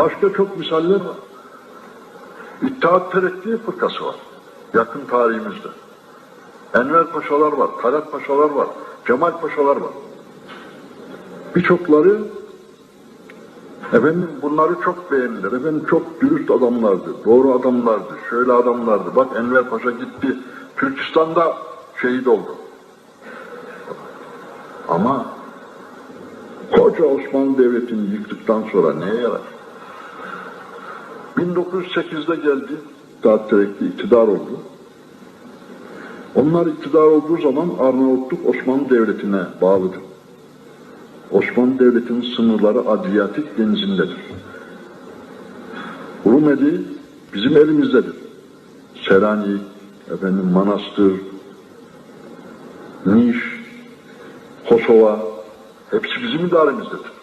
Başka çok misaller var. İttihat Terakki fırkası var. Yakın tarihimizde. Enver Paşalar var, Talat Paşalar var, Cemal Paşalar var. Birçokları efendim bunları çok beğendiler. Efendim çok dürüst adamlardı, doğru adamlardı, şöyle adamlardı. Bak Enver Paşa gitti, Türkistan'da şehit oldu. Ama koca Osmanlı Devleti'ni yıktıktan sonra neye yarar? 1908'de geldi, İttihat Terakki iktidar oldu. Onlar iktidar olduğu zaman Arnavutluk Osmanlı Devleti'ne bağlıdır. Osmanlı Devleti'nin sınırları Adriyatik denizindedir. Rumeli bizim elimizdedir. Selanik, efendim Manastır, Niş, Kosova hepsi bizim idaremizdedir.